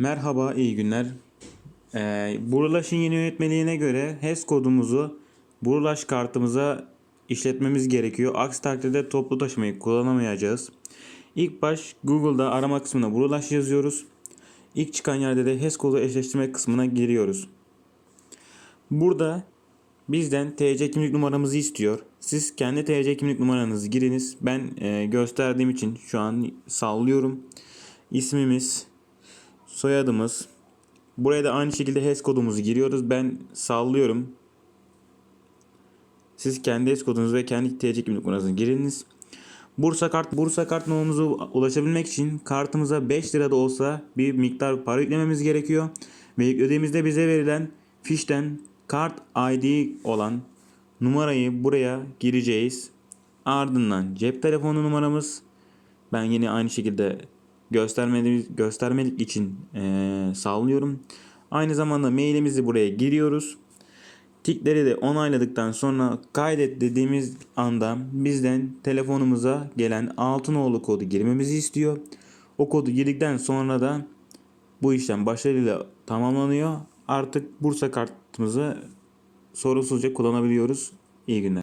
Merhaba, iyi günler. Ee, Burlaş'ın yeni yönetmeliğine göre HES kodumuzu Burlaş kartımıza işletmemiz gerekiyor. Aksi takdirde toplu taşımayı kullanamayacağız. İlk baş Google'da arama kısmına Burlaş yazıyoruz. İlk çıkan yerde de HES kodu eşleştirme kısmına giriyoruz. Burada bizden TC kimlik numaramızı istiyor. Siz kendi TC kimlik numaranızı giriniz. Ben e, gösterdiğim için şu an sallıyorum. İsmimiz, soyadımız. Buraya da aynı şekilde HES kodumuzu giriyoruz. Ben sallıyorum. Siz kendi HES kodunuzu ve kendi TC kimlik numaranızı giriniz. Bursa kart Bursa kart numaramıza ulaşabilmek için kartımıza 5 lira da olsa bir miktar para yüklememiz gerekiyor. Ve yüklediğimizde bize verilen fişten kart ID olan numarayı buraya gireceğiz. Ardından cep telefonu numaramız ben yine aynı şekilde göstermelik, göstermelik için eee sallıyorum. Aynı zamanda mailimizi buraya giriyoruz. Tikleri de onayladıktan sonra kaydet dediğimiz anda bizden telefonumuza gelen Altınoğlu kodu girmemizi istiyor. O kodu girdikten sonra da bu işlem başarıyla tamamlanıyor. Artık Bursa kartımızı sorunsuzca kullanabiliyoruz. İyi günler.